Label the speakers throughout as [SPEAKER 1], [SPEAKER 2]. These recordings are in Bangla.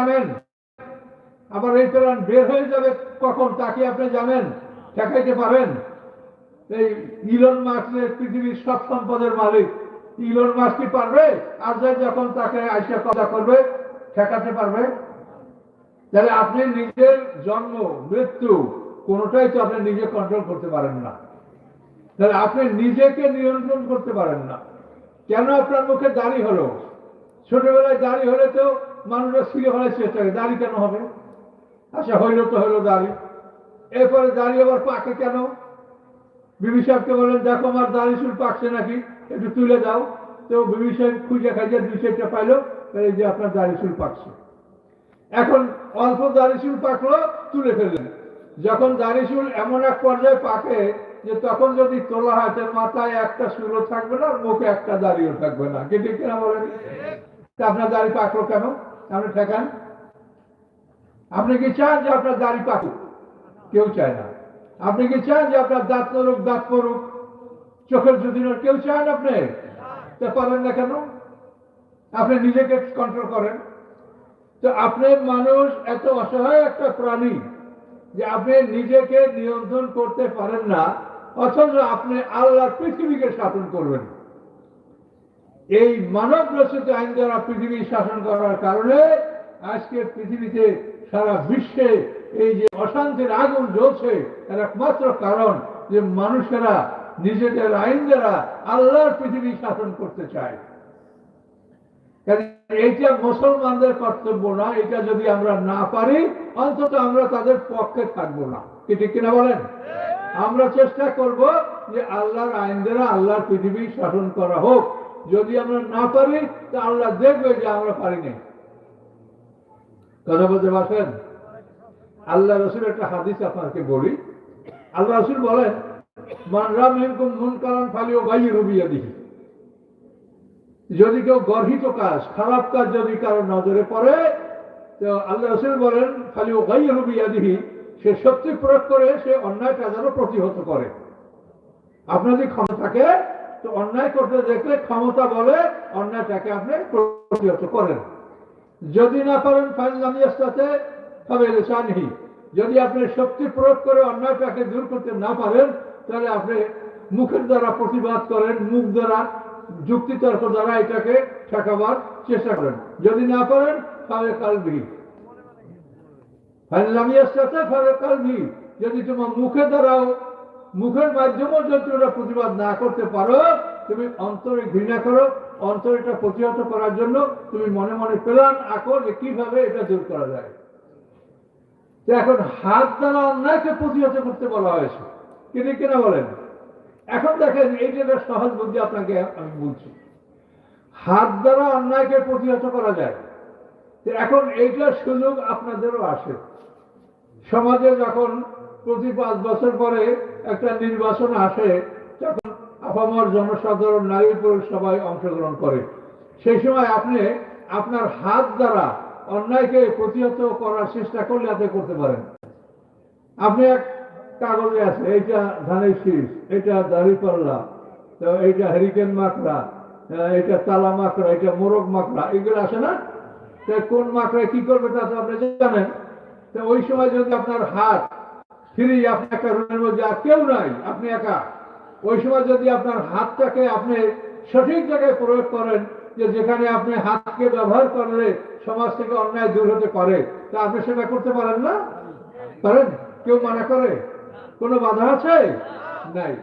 [SPEAKER 1] জানেন? আবার এই প্ল্যান বের হয়ে যাবে কখন তাকে আপনি জানেন? ঠেকাইতে পারেন? এই ইলন মাস্কের পৃথিবীর সব সম্পদের মালিক ইলন মাস্ক কি পারবে? আর যখন তাকে আইসা কথা করবে ঠেকাতে পারবে? তাহলে আপনি নিজের জন্ম, মৃত্যু, কোনোটাই তো আপনি নিজে কন্ট্রোল করতে পারেন না। তাহলে আপনি নিজেকে নিয়ন্ত্রণ করতে পারেন না। কেন আপনার মুখে দাড়ি হলো? ছোটবেলায় দাড়ি হলে তো মানুষরা ছিঁড়ে ফেলার চেষ্টা করে, দাড়ি কেন হবে? আচ্ছা হইল তো হইল দাড়ি। এরপরে দাড়ি আবার পাকে কেন? বিবি সাহেবকে বললেন, দেখো আমার দাড়ি চুল পাকছে নাকি? একটু তুলে দাও। তো বিবি সাহেব খুঁজে খাইজে দুই চারটা পাইলো এই যে আপনার দাড়ি চুল পাকছে। এখন অল্প দাড়ি চুল পাকলো, তুলে ফেললেন। যখন দাড়ি চুল এমন এক পর্যায়ে পাকে যে তখন যদি তোলা হয়, তার মাথায় একটা চুলও থাকবে না মুখে একটা দাড়িও থাকবে না। কি ঠিক কিনা বলেন? আপনার দাড়ি পাকলো কেন? আপনি ঠেকান আপনি কি চান যে আপনার দাড়ি পাকুক? কেউ চায় না। আপনি কি চান যে আপনার দাঁত পড়ুক দাঁত পড়ুক? চোখের যদি না কেউ চান আপনি? তা পারেন না কেন? আপনি নিজেকে কন্ট্রোল করেন। তো আপনি মানুষ, এত অসহায় একটা প্রাণী যে আপনি নিজেকে নিয়ন্ত্রণ করতে পারেন না, অথচ আপনি আল্লাহর পৃথিবীকে শাসন করবেন। এই মানব রচিত আইন দ্বারা পৃথিবী শাসন করার কারণে আজকে পৃথিবীতে সারা বিশ্বে এই যে অশান্তির আগুন জ্বলছে, এর একমাত্র কারণ যে মানুষেরা নিজেদের আইন দ্বারা আল্লাহর পৃথিবী শাসন করতে চায়। এইটা মুসলমানদের কর্তব্য না, এটা যদি আমরা না পারি, অন্তত আমরা তাদের পক্ষে থাকব না। কি ঠিক কিনা বলেন? আমরা চেষ্টা করব যে আল্লাহর আইন দ্বারা আল্লাহর পৃথিবী শাসন করা হোক। যদি আমরা না পারি, তা আল্লাহ দেখবে যে আমরা পারিনি। কথা বলতে পারছেন? আল্লাহ রসুল একটা হাদিস আপনাকে বলি। আল্লাহ রসুল বলেন, মান রাম মিনকুম মুনকারান ফালিও গাই রুবিয়া দিহি যদি কেউ গর্হিত কাজ, খারাপ কাজ যদি কারও নজরে পড়ে, তো আল্লাহ রসুল বলেন খালি ও গাই রুবিয়া দিহি সে শক্তি প্রয়োগ করে, সে অন্যায় কাজেরও প্রতিহত করে। আপনার যদি ক্ষমতা থাকে তো অন্যায় করতে দেখলে ক্ষমতা বলে অন্যায়টাকে আপনি প্রতিহত করেন। যদি না পারেন ফাইনামিয়াসটাতে তবে লেসানহি যদি আপনি শক্তি প্রয়োগ করে অন্যায়টাকে দূর করতে না পারেন, তাহলে আপনি মুখের দ্বারা প্রতিবাদ করেন, মুখ দ্বারা যুক্তি তর্ক দ্বারা এটাকে ঠেকাবার চেষ্টা করেন। যদি না পারেন তাহলে কালবি ফাইনামিয়াসটাতে ফলে কালবি যদি তোমার মুখে দ্বারাও মুখের মাধ্যমেও যদি তোমরা প্রতিবাদ না করতে পারো, তুমি অন্তরে ঘৃণা করো, অন্তরটা প্রতিহত করার জন্য তুমি মনে মনে প্ল্যান আঁকো যে কীভাবে এটা দূর করা যায়। এখন হাত দ্বারা অন্যায়কে প্রতিহত করতে বলা হয়েছে। কিন্তু কিনা বলেন? এখন দেখেন, এই যে সহজ বুদ্ধি আপনাকে আমি বলছি। হাত দ্বারা অন্যায়কে প্রতিহত করা যায়। এখন এইটার সুযোগ আপনাদেরও আসে। সমাজে যখন প্রতি পাঁচ বছর পরে একটা নির্বাচন আসে তখন আপামর জনসাধারণ নারী পুরুষ সবাই অংশগ্রহণ করে। সেই সময় আপনি আপনার হাত দ্বারা অন্যায়কে প্রতিহত করার চেষ্টা করলে আপনি করতে পারেন। আপনি এক কাগজে আছে, এইটা ধানের শীষ এটা দাড়িপাল্লা এইটা হ্যারিকেন মাকড়া এটা তালা মাকড়া এটা মোরগ মাকড়া, এগুলো আসে না? কোন মাকড়ায় কি করবে তা তো আপনি জানেন। তো ওই সময় যদি আপনার হাত ফিরি আপনি একটা রুমের মধ্যে আর কেউ নাই, আপনি একা। ওই সময় যদি আপনার হাতটাকে আপনি সঠিক জায়গায় প্রয়োগ করেন যে যেখানে আপনি হাতকে ব্যবহার করলে সমাজ থেকে অন্যায় দূর হতে পারে, তা আপনি সেটা করতে পারেন না? পারেন? কেউ মানা করে? কোনো বাধা আছে? নাই।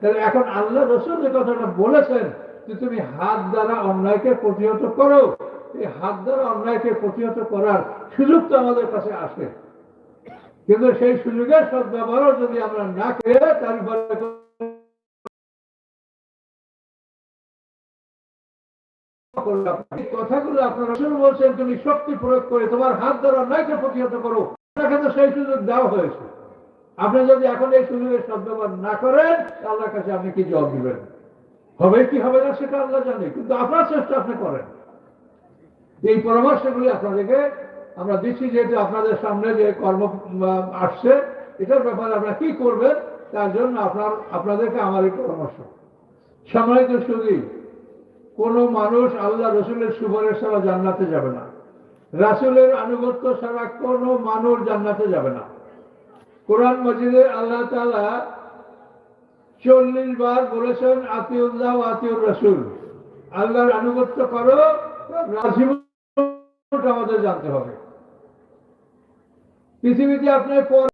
[SPEAKER 1] তাহলে এখন আল্লাহ রসুল যে কথাটা বলেছেন যে তুমি হাত দ্বারা অন্যায়কে প্রতিহত করো, এই হাত দ্বারা অন্যায়কে প্রতিহত করার সুযোগ তো আমাদের কাছে আসে। কিন্তু সেই সুযোগের সদ্ব্যবহারও যদি আমরা না করে, তার এই কথাগুলো আপনার রসুল বলছেন, তুমি শক্তি প্রয়োগ করে তোমার হাত দ্বারা অন্যায়কে প্রতিহত করো আপনাকে তো সেই সুযোগ দেওয়া হয়েছে। আপনি যদি এখন এই সুযোগের সদ্ব্যবহার না করেন আল্লাহর কাছে আপনি কি জবাব দিবেন? হবে কি হবে না সেটা আল্লাহ জানে, কিন্তু আপনার চেষ্টা আপনি করেন। এই পরামর্শগুলি আপনাদেরকে আমরা দিচ্ছি যেহেতু আপনাদের সামনে যে কর্ম আসছে, এটার ব্যাপারে আপনারা কি করবেন, তার জন্য আপনার, আপনাদেরকে আমার এই পরামর্শ। সম্মানিত সুদী কোন মানুষ আল্লাহ রসুলের সুপারিশ ছাড়া জান্নাতে যাবে না। রাসূলের আনুগত্য ছাড়া কোনো মানুষ জান্নাতে যাবে না। কোরআন মজিদে আল্লাহ তাআলা চল্লিশ বার বলেছেন, আতিউল্লাহ আতিউর রাসূল। আল্লাহর আনুগত্য করো রাসূলটা আমাদের জানতে হবে। পৃথিবীতে আপনার পর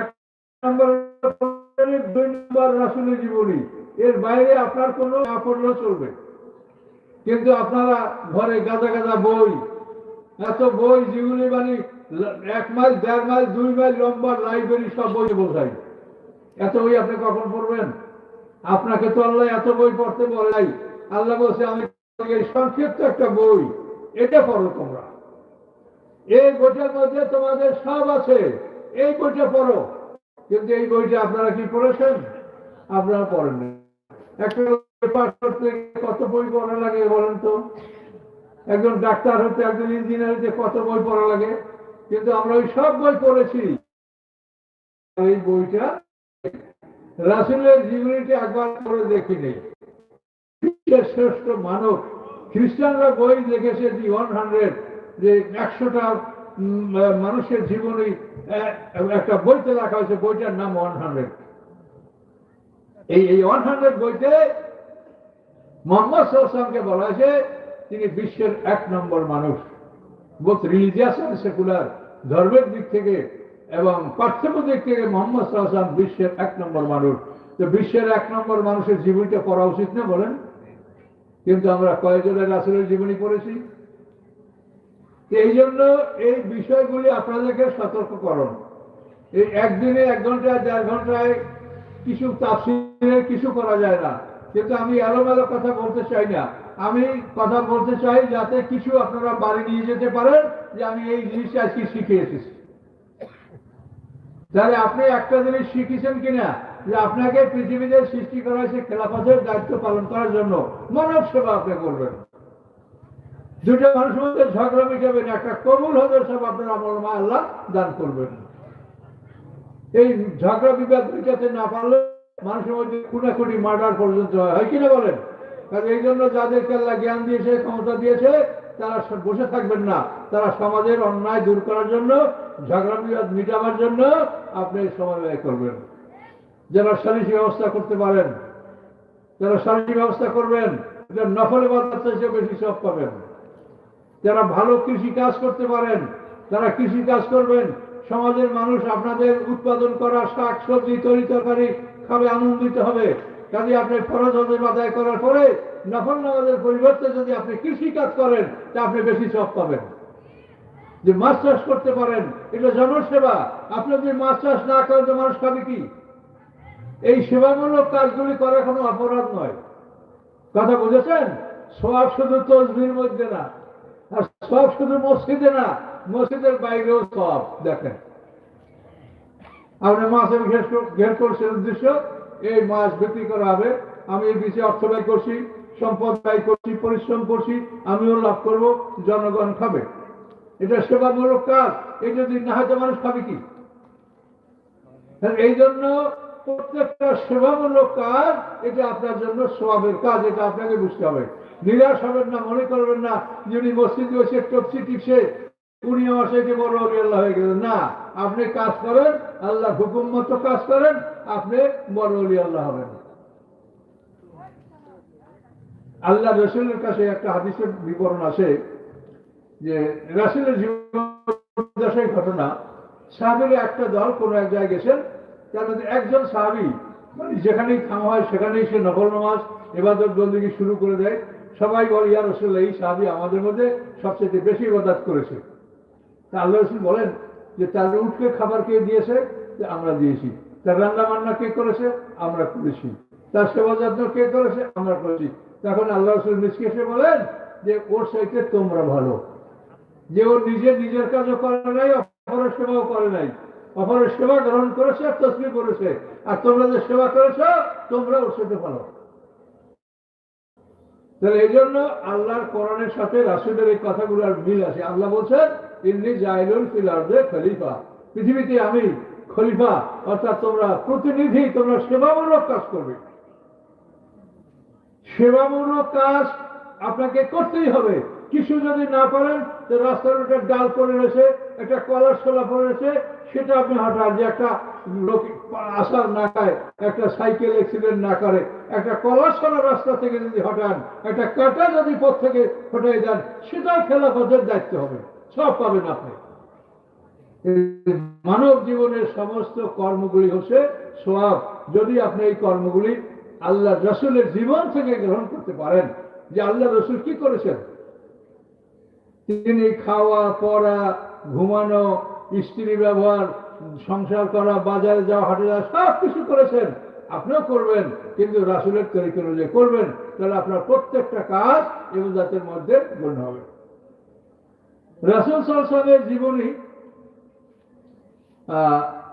[SPEAKER 1] এক নম্বর দুই নম্বর রাসূলের জীবনী। এর বাইরে আপনার চলবে। কিন্তু আপনারা ঘরে গাদা গাদা বই, এত বই যেগুলি মানে এক মাইল, দেড় মাইল, দুই মাইল লম্বা লাইব্রেরি সব বই বোঝাই এত বই আপনি কখন পড়বেন? আপনাকে তো আল্লাহ এত বই পড়তে বলে নাই। আল্লাহ বলছে, আমি এই সংক্ষিপ্ত একটা বই, এটা পড়ো তোমরা। এই বইটার মধ্যে তোমাদের সব আছে। এই বইটা পড়ো। কিন্তু এই বইটা আপনারা কি পড়েছেন? আপনারা পড়েন করতে কত বই পড়া লাগে বলেন তো? একজন ডাক্তার হতে, একজন ইঞ্জিনিয়ার হতে কত বই পড়া লাগে? কিন্তু আমরা ওই সব বই পড়েছি। এই বইটা রাসুলের জীবনীটা একবার করে দেখি বিশ্বের শ্রেষ্ঠ মানব। খ্রিস্টানরা বই দেখেছে দি ওয়ান হান্ড্রেড, যে একশোটা মানুষের জীবনী একটা বইতে রাখা হয়েছে, বইটার নাম ওয়ান হান্ড্রেড। এই এই ওয়ান হান্ড্রেড বইতে মোহাম্মদ সাল্লামকে বলা হয়েছে, তিনি বিশ্বের এক নম্বর মানুষ। বোধ রিলিজিয়াস অ্যান্ড সেকুলার ধর্মের দিক থেকে এবং পার্থক্য দিক থেকে মোহাম্মদ সাল্লাম বিশ্বের এক নম্বর মানুষ। তো বিশ্বের এক নম্বর মানুষের জীবনটা পড়া উচিত না বলেন? কিন্তু আমরা কয়েকজনের রাসুলের জীবনী পড়েছি। এই জন্য এই বিষয়গুলি আপনাদেরকে সতর্ক করুন। এই একদিনে এক ঘন্টায়, দেড় ঘন্টায় কিছু তাফসিরে কিছু করা যায় না। কিন্তু আমি এলোমেলো কথা বলতে চাই না। আমি কথা বলতে চাই যাতে কিছু আপনারা বাড়ি নিয়ে যেতে পারেন যে আমি এই জিনিসটা আজকে শিখে এসেছি। তাহলে আপনি একটা জিনিস শিখেছেন কিনা? যে আপনাকে পৃথিবীতে সৃষ্টি করা হয়েছে খেলাফতের দায়িত্ব পালন করার জন্য মানব সেবা আপনি করবেন। দুটো মানুষের মধ্যে ঝগড়া মিটাবেন, একটা কবুল হতে সব আপনার আমল মা আল্লাহ দান করবেন। এই ঝগড়া বিবাদ মিটাতে না পারলে মানুষের মধ্যে খুনাখুনি, মার্ডার পর্যন্ত হয়। হয় কিনা বলেন? কারণ এই জন্য যাদেরকে আল্লাহ জ্ঞান দিয়েছে, ক্ষমতা দিয়েছে, তারা বসে থাকবেন না। তারা সমাজের অন্যায় দূর করার জন্য, ঝগড়া বিবাদ মিটাবার জন্য আপনি সময় ব্যয় করবেন। যারা সালিসি ব্যবস্থা করতে পারেন, যারা সালিসি ব্যবস্থা করবেন নফলে বাজার চাইছে বেশি সব পাবেন। যারা ভালো কৃষি কাজ করতে পারেন তারা কৃষি কাজ করবেন, সমাজের মানুষ আপনাদের উৎপাদন করা শাক, সবজি, তরি তরকারি খাবে, আনন্দিত হবে। কাজে আপনি ফরজ হজের আদায় করার পরে নফল নামাজের পরিবর্তে যদি আপনি কৃষি কাজ করেন, তা আপনি বেশি সব পাবেন। যে মাছ চাষ করতে পারেন, এটা জনসেবা। আপনি যদি মাছ চাষ না করেন, তো মানুষ খাবে কি? এই সেবামূলক কাজগুলি করা কোনো অপরাধ নয়। কথা বুঝেছেন? সব শুধু তসবির মধ্যে না, আর সব শুধু মসজিদে না, মসজিদের বাইরেও সব দেখেন। আপনি মাছের ঘের ঘের করছেন উদ্দেশ্য, এই মাছ বিক্রি করা হবে। আমি এই বিষয়ে অর্থ ব্যয় করছি, সম্পদ ব্যয় করছি, পরিশ্রম করছি, আমিও লাভ করব, জনগণ খাবে। এটা সেবামূলক কাজ এই যদি না হয়তো মানুষ খাবে কি? এই জন্য প্রত্যেকটা সেবামূলক কাজ, এটা আপনার জন্য সবাবের কাজ, এটা আপনাকে বুঝতে হবে। নিরাশ হবেন না, মনে করবেন না, যিনি মসজিদে বসে টপসি টিপসে উনি আমার সাথে বড় অলি, আল্লাহ হয়ে গেলেন। না, আপনি কাজ করেন, আল্লাহ হুকুম মতো কাজ করেন, আপনি বড় অলি, আল্লাহ হবেন। আল্লাহ রসুলের কাছে একটা হাদিসের বিবরণ আছে যে রাসুলের জীবন ঘটনা সাহাবির একটা দল কোনো এক জায়গায় গেছেন একজন সাহাবি মানে যেখানেই থামা হয় সেখানেই সে নকল নামাজ, এবাদত বন্দী শুরু করে দেয়। সবাই বলে, ইয়া রসুল্লাহ এই সাহাবি আমাদের মধ্যে সবচেয়ে বেশি ইবাদত করেছে। তা আল্লাহ রসুল বলেন যে, তার উঠকে খাবার কে দিয়েছে? আমরা দিয়েছি। তার রান্না বান্না কে করেছে? আমরা করেছি। তার সেবা যত্ন কে করেছে? আমরা করেছি। তখন আল্লাহ রসুল মিসকে এসে বলেন যে, ওর সাইতে তোমরা ভালো। যে, ও নিজে নিজের কাজও করে নাই, অপরের সেবাও করে নাই। অপরের সেবা গ্রহণ করেছে আর তসবি করেছে আর তোমরা যে সেবা করেছ, তোমরা ওর সাথে ভালো তাহলে এই জন্য আল্লাহর কোরআনের সাথে রাসুলের এই কথাগুলোর মিল আছে। আল্লাহ বলছেন, ইন্নি জাইলুল ফিলার্দে খলিফা। পৃথিবীতে আমি খলিফা, অর্থাৎ তোমরা প্রতিনিধি, তোমরা সেবামূলক কাজ করবে। সেবামূলক কাজ আপনাকে করতেই হবে। কিছু যদি না পারেন, তো রাস্তার একটা ডাল পড়ে রয়েছে একটা কলার ছোলা পড়ে রয়েছে সেটা আপনি হটান যে একটা লোক আসার না খায় একটা সাইকেল অ্যাক্সিডেন্ট না করে। একটা কলার ছোলা রাস্তা থেকে যদি হটান, একটা কাটা যদি পথ থেকে হটাই দেন সেটাও খেলাফতের দায়িত্ব হবে। সব পাবেন আপনি। মানব জীবনের সমস্ত কর্মগুলি হচ্ছে সব যদি আপনি এই কর্মগুলি আল্লাহ রসুলের জীবন থেকে গ্রহণ করতে পারেন, যে আল্লাহ রসুল কি করেছেন? তিনি খাওয়া, পড়া ঘুমানো স্ত্রী ব্যবহার, সংসার করা, বাজারে যাওয়া, হাটে যাওয়া, সব কিছু করেছেন। আপনিও করবেন, কিন্তু রাসুলের তরিকা অনুযায়ী করবেন, তাহলে আপনার প্রত্যেকটা কাজ ইবাদতের মধ্যে গণ্য হবে। রাসুল সালসামের জীবনী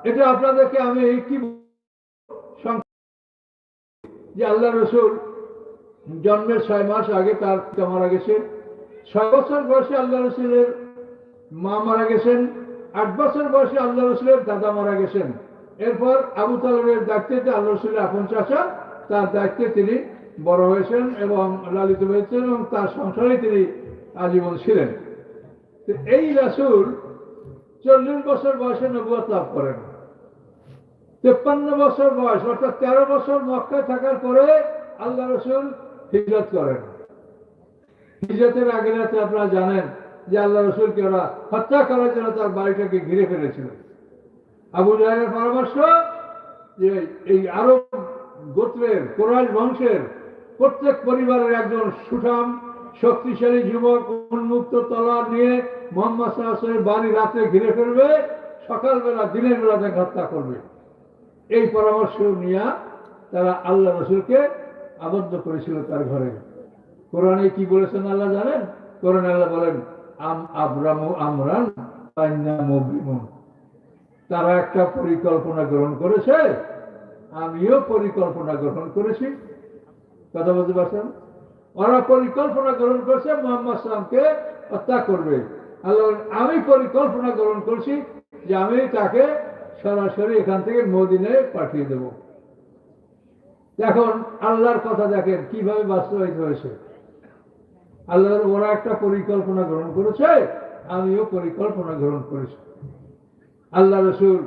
[SPEAKER 1] এটা আপনাদেরকে আমি কি যে আল্লাহ রসুল জন্মের ছয় মাস আগে তার মারা গেছে, ছয় বছর বয়সে আল্লাহ রসুলের মা মারা গেছেন, আট বছর বয়সে আল্লাহ রসুলের দাদা মারা গেছেন। এরপর আবু তালেবের দায়িত্বে আল্লাহ রসুলের আপন চাচা, তার দায়িত্বে তিনি বড় হয়েছেন এবং লালিত হয়েছেন এবং তার সংসারে তিনি আজীবন ছিলেন। এই রাসুল চল্লিশ বছর বয়সে নবুয়ত লাভ করেন। তেপ্পান্ন বছর বয়স, অর্থাৎ তেরো বছর মক্কায় থাকার পরে আল্লাহ রসুল হিজরত করেন। হিজরতের আগে রাতে আপনারা জানেন যে আল্লাহ রসুলকে ওরা হত্যা করার জন্য তার বাড়িটাকে ঘিরে ফেলেছিল। আবু জাহের পরামর্শ যে এই আরব গোত্রের কোরআশ বংশের প্রত্যেক পরিবারের একজন সুঠাম, শক্তিশালী যুবক, উন্মুক্ত তলোয়ার নিয়ে মোহাম্মদ সাহায্যের বাড়ি রাতে ঘিরে ফেলবে, সকালবেলা, দিনের বেলা তাকে হত্যা করবে। এই পরামর্শ নিয়ে তারা আল্লাহ রসুলকে আবদ্ধ করেছিল তার ঘরে। কোরআনে কি বলেছেন আল্লাহ জানেন? কোরআন আল্লাহ বলেন আম আমরান তারা একটা পরিকল্পনা গ্রহণ করেছে, আমিও পরিকল্পনা গ্রহণ করেছি। কথা বলতে পারছেন? ওরা পরিকল্পনা গ্রহণ করেছে, মোহাম্মদ সালামকে হত্যা করবে। আল্লাহ আমি পরিকল্পনা গ্রহণ করছি যে আমি তাকে সরাসরি এখান থেকে মদিনে পাঠিয়ে দেব। এখন আল্লাহর কথা দেখেন, কীভাবে বাস্তবায়িত হয়েছে? আল্লাহর ওরা একটা পরিকল্পনা গ্রহণ করেছে, আমিও পরিকল্পনা গ্রহণ করেছি। আল্লাহ রসুল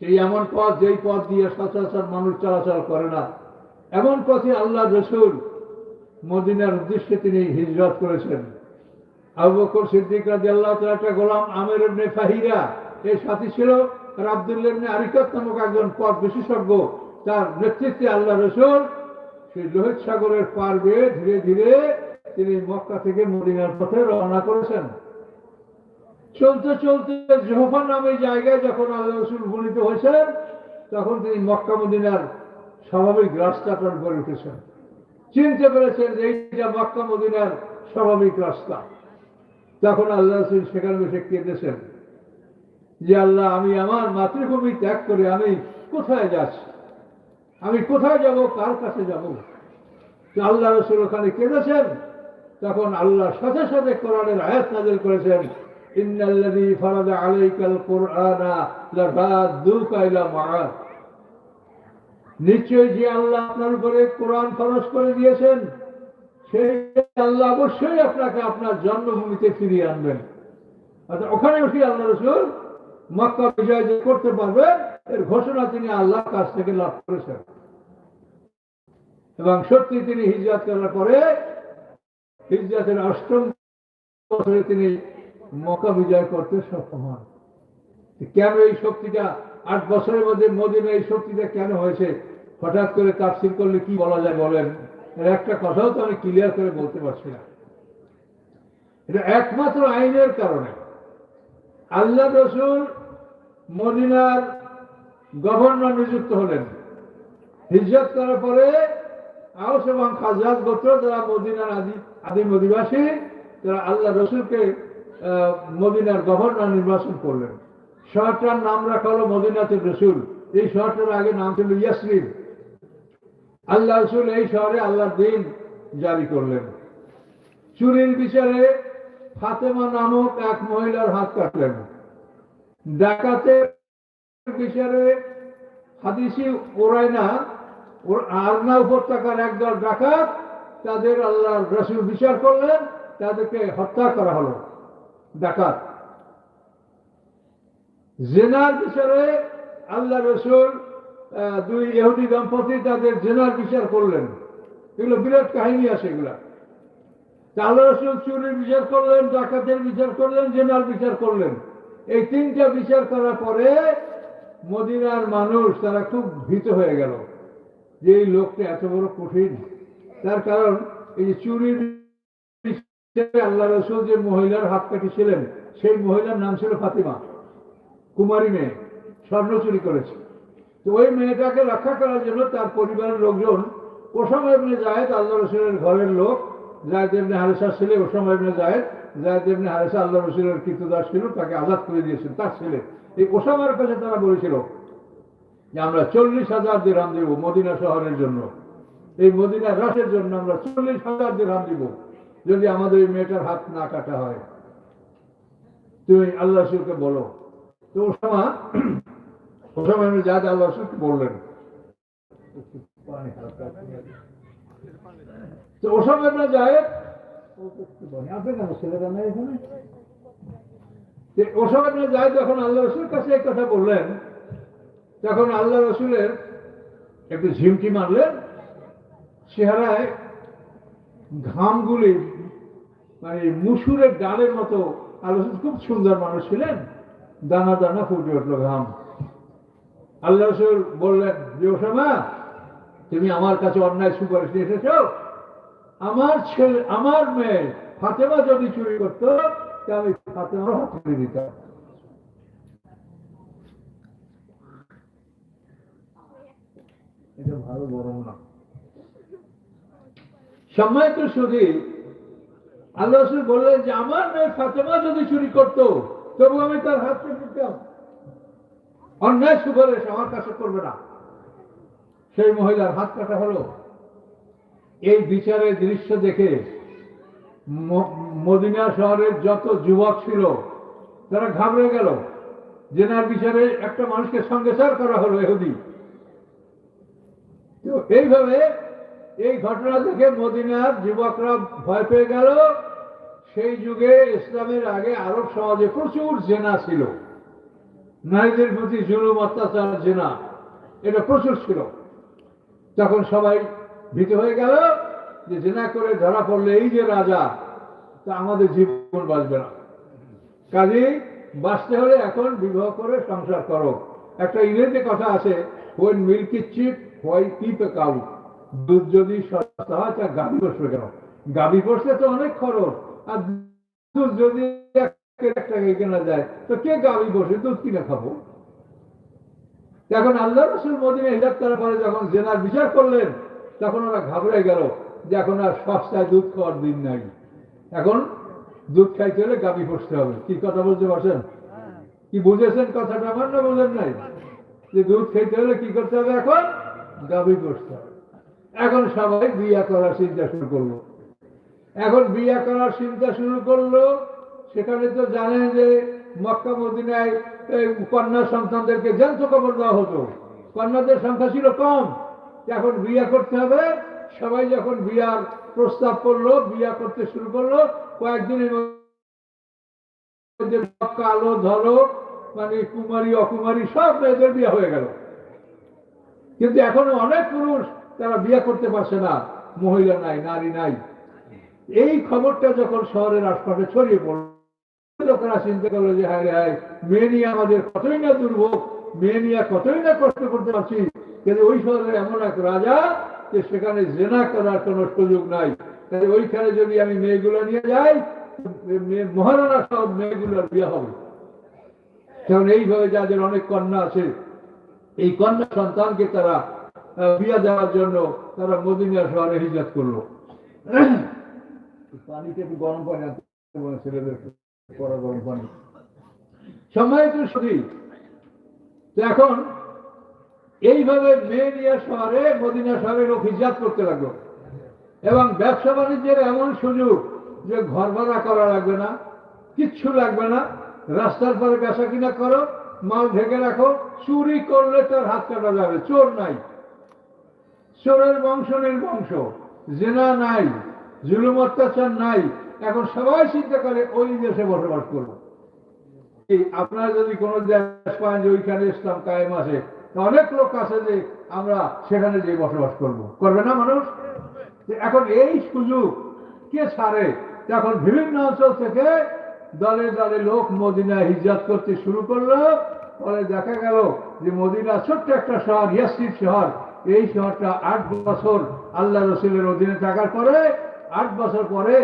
[SPEAKER 1] সেই এমন পথ, যেই পথ দিয়ে সচরাচর মানুষ চলাচল করে না। এমন পথে আল্লাহ রসুল মদিনার উদ্দেশ্যে তিনি হিজরত করেছেন। আবু সিদ্দিক রাজি আল্লাহ একটা গোলাম আমের ফাহিরা, এর সাথী ছিল ইবনে আরিকাত নামক একজন পথ বিশেষজ্ঞ। তার নেতৃত্বে আল্লাহ রসুল সেই লোহিত সাগরের পার বেয়ে ধীরে ধীরে তিনি মক্কা থেকে মদিনার পথে রওনা করেছেন। চলতে চলতে জোহফা নামে জায়গায় যখন আল্লাহ রসুল উপনীত হয়েছেন তখন তিনি মক্কা মদিনার স্বাভাবিক রাস্তা পার করে উঠেছেন। চিনতে পেরেছেন যে এইটা মক্কা মদিনার স্বাভাবিক রাস্তা। তখন আল্লাহ রসুল সেখানে বসে কেঁদেছেন যে আল্লাহ, আমি আমার মাতৃভূমি ত্যাগ করে আমি কোথায় যাচ্ছি? আমি কোথায় যাব? কার কাছে যাব? আল্লাহ রসুল ওখানে কেঁদেছেন তখন আল্লাহ সাথে সাথে কোরআনের আয়াত নাজিল করেছেন, ইন্নাল্লাযী আলাইকাল কুরআনা ইলা যে আল্লাহ আপনার উপরে কোরআন ফরজ করে দিয়েছেন, সেই আল্লাহ অবশ্যই আপনাকে আপনার জন্মভূমিতে ফিরিয়ে আনবেন। অর্থাৎ ওখানে উঠে আল্লাহ রসুল মক্কা বিজয় যে করতে পারবে, এর ঘোষণা তিনি আল্লাহর কাছ থেকে লাভ করেছেন। এবং সত্যি তিনি হিজরত করার পরে হিজরতের অষ্টম বছরে তিনি মক্কা বিজয় করতে সক্ষম হন। কেন এই শক্তিটা? আট বছরের মধ্যে মদিনা এই শক্তিটা কেন হয়েছে? হঠাৎ করে তাফসিল করলে কি বলা যায় বলেন? এর একটা কথাও তো আমি ক্লিয়ার করে বলতে পারছি না। এটা একমাত্র আইনের কারণে। আল্লাহ রসুল মদিনার গভর্নর নিযুক্ত হলেন। হিজরত করার পরে আউস এবং খাজাদ গোত্র যারা মদিনার আদি আদিম অধিবাসী তারা আল্লাহ রসুলকে মদিনার গভর্নর নির্বাচন করলেন। শহরটার নাম রাখা হলো মদিনাতে রসুল। এই শহরটার আগে নাম ছিল ইয়াসরিফ আল্লাহ রসুল এই শহরে আল্লাহর দিন জারি করলেন। চুরির বিচারে ফাতেমা নামক এক মহিলার হাত কাটলেন। ডাকাতের বিচারে হাদিসি ওরাইনা ওর আরনা উপত্যকার একদল ডাকাত, তাদের আল্লাহ রসুল বিচার করলেন, তাদেরকে হত্যা করা হলো। ডাকাত। জেনার বিচারে আল্লাহ রসুল দুই ইহুদি দম্পতি তাদের জেনার বিচার করলেন। এগুলো বিরাট কাহিনী আছে এগুলা। আল্লাহ রসুল চুরির বিচার করলেন, ডাকাতের বিচার করলেন, জেনার বিচার করলেন। এই তিনটা বিচার করার পরে মদিনার মানুষ তারা খুব ভীত হয়ে গেল। যে এই লোকটা এত বড় কঠিন, তার কারণ এই যে চুরির আল্লাহ রসুল যে মহিলার হাত কাটিছিলেন সেই মহিলার নাম ছিল ফাতিমা, কুমারী মেয়ে, স্বর্ণ চুরি করেছে। তো ওই মেয়েটাকে রক্ষা করার জন্য তার পরিবারের লোকজন ওসামা ইবনে জায়েদ, আল্লাহ রসুলের ঘরের লোক, জায়দ ইবনে হারেসার ছেলে Osama ibn Zayd, Zayd ibn Haritha Allah রসুলের কৃতদাস ছিল, তাকে আজাদ করে দিয়েছেন তার ছেলে। এই ওসামার কাছে তারা বলেছিল যে আমরা চল্লিশ হাজার দিরাম দেব মদিনা শহরের জন্য। এই মদিনা রাসের জন্য আমরা চল্লিশ হাজার দিরাম দিব, যদি আমাদের এই মেয়েটার হাত না কাটা হয়। তুমি আল্লাহ রসুলকে বলো। তো Osama Osama ibn Zayd Allah রসুলকে বললেন তো ওসামা ইবনে জায়েদ আপনি কেন ছেলেরা নেই এখানে যে ওসামা ইবনে জায়েদ যখন আল্লাহ রসুলের কাছে এই কথা বললেন তখন আল্লাহ রসুলের একটু ঝিমটি মারলেন, চেহারায় ঘামগুলি মানে মুসুরের ডালের মতো আল্লাহ খুব সুন্দর মানুষ ছিলেন, দানা দানা ফুটে উঠল ঘাম। আল্লাহ রসুল বললেন, যে ওসামা, তুমি আমার কাছে অন্যায় সুপারিশ নিয়ে এসেছ। আমার ছেলে, আমার মেয়ে ফাতেমা যদি চুরি করতো, তাহলে আমি ফাতেমার হাত দিতাম। এটা ভালো গরম না সম্মানিত শুধু আল্লাহ রসুল বললেন যে আমার মেয়ে ফাতেমা যদি চুরি করতো তবু আমি তার হাত কেটে দিতাম অন্যায় সুপারিশ আমার কাছে করবে না সেই মহিলার হাত কাটা হলো এই বিচারের দৃশ্য দেখে মদিনা শহরের যত যুবক ছিল তারা ঘাবড়ে গেল জেনার বিচারে একটা মানুষকে সঙ্গেসার করা হলো এহুদি তো এইভাবে এই ঘটনা দেখে মদিনার যুবকরা ভয় পেয়ে গেল। সেই যুগে ইসলামের আগে আরব সমাজে প্রচুর জেনা ছিল। নারীদের প্রতি জুলুম, অত্যাচার, জেনা, এটা প্রচুর ছিল। তখন সবাই ভীত হয়ে গেল যে জেনা করে ধরা পড়লে এই যে রাজা, তা আমাদের জীবন বাঁচবে না। কাজে বাঁচতে হলে এখন বিবাহ করে সংসার করো। একটা ইংরেজি কথা আছে when milky cheap keep cow দুধ যদি সস্তা হয় তা গাভী বসবে কেন? গাভী বসলে তো অনেক খরচ। আর দুধ যদি এক টাকায় কেনা যায় তো কে গাভী বসে দুধ কিনে খাব? এখন আল্লাহ রসুল মদিনে হিজাব করার পরে যখন জেনার বিচার করলেন তখন ওরা ঘাবড়ে গেল যে এখন আর সস্তায় দুধ খাওয়ার দিন নাই। এখন দুধ খাইতে হলে গাভী বসতে হবে। কি কথা বলতে পারছেন? কি বুঝেছেন কথাটা? আমার না বোঝেন নাই। যে দুধ খেতে হলে কি করতে হবে এখন? বসতে হবে এখন সবাই বিয়া করার চিন্তা শুরু করল। এখন বিয়া করার চিন্তা শুরু করল, সেখানে তো জানেন যে মক্কা, মদিনায় কন্যা সন্তানদেরকে জ্যান্ত কবর দেওয়া হতো। কন্যাদের সংখ্যা ছিল কম। এখন বিয়া করতে হবে। সবাই যখন বিয়ার প্রস্তাব করল, বিয়া করতে শুরু করল, কয়েকদিনের মধ্যে কালো ধরো মানে কুমারী, অকুমারী সব মেয়েদের বিয়া হয়ে গেল। কিন্তু এখনও অনেক পুরুষ তারা বিয়ে করতে পারছে না, মহিলা নাই, নারী নাই। এই খবরটা যখন শহরের আশপাশে ছড়িয়ে পড়ল, লোকেরা চিন্তা করল যে, হায় হায়, মেয়ে নিয়ে আমাদের কতই না দুর্ভোগ, মেয়ে নিয়ে কতই না কষ্ট করতে পারছি। কিন্তু ওই শহরে এমন এক রাজা যে সেখানে জেনা করার কোনো সুযোগ নাই। তাই ওইখানে যদি আমি মেয়েগুলো নিয়ে যাই মহারানা সব মেয়েগুলোর বিয়ে হবে। কারণ এইভাবে যাদের অনেক কন্যা আছে এই কন্যা সন্তানকে তারা বিয়ে দেওয়ার জন্য তারা মদিনা শহরে হিজাত করল। পানিতে একটু গরম পানি ছেলেদের গরম পানি। সম্মানিত শুধু তো এখন এইভাবে মেয়েনিয়া শহরে, মদিনা শহরে লোক হিজাত করতে লাগল। এবং ব্যবসা বাণিজ্যের এমন সুযোগ যে ঘর ভাড়া করা লাগবে না, কিচ্ছু লাগবে না, রাস্তার পরে বেচা কিনা করো মাল ঢেকে রাখো, চুরি করলে তার হাত কাটা যাবে, চোর নাই। চোরের বংশ নির্বংশ, জেনা নাই, জুলুম অত্যাচার নাই। এখন সবাই চিন্তা করে, ওই দেশে বসবাস করব। আপনারা যদি কোনো দেশ পান যে ওইখানে ইসলাম কায়েম আছে অনেক লোক আছে যে আমরা সেখানে যে বসবাস করব। করবে না মানুষ? এখন এই সুযোগ কে ছাড়ে? এখন বিভিন্ন অঞ্চল থেকে দলে দলে লোক মদিনা হিজরত করতে শুরু করল ফলে দেখা গেল যে মদিনা ছোট্ট একটা শহর ইয়াসির শহর। এই শহরটা আট বছর আল্লাহ রসুলের অধীনে থাকার পরে, আট বছর পরে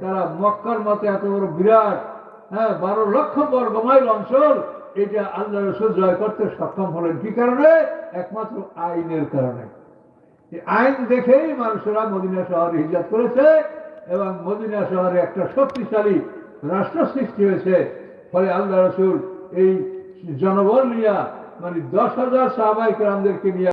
[SPEAKER 1] তারা মক্কার মতো এত বড় বিরাট হ্যাঁ বারো লক্ষ বর্গ মাইল অঞ্চল, এটা আল্লাহ রসুল জয় করতে সক্ষম হলেন। কি কারণে? একমাত্র আইনের কারণে। আইন দেখেই মানুষেরা মদিনা শহরে হিজাত করেছে এবং মদিনা শহরে একটা শক্তিশালী রাষ্ট্র সৃষ্টি হয়েছে। ফলে আল্লাহ রসুল এই জনবল নিয়ে মানে দশ হাজার সাহাবাহিক রামদেরকে নিয়ে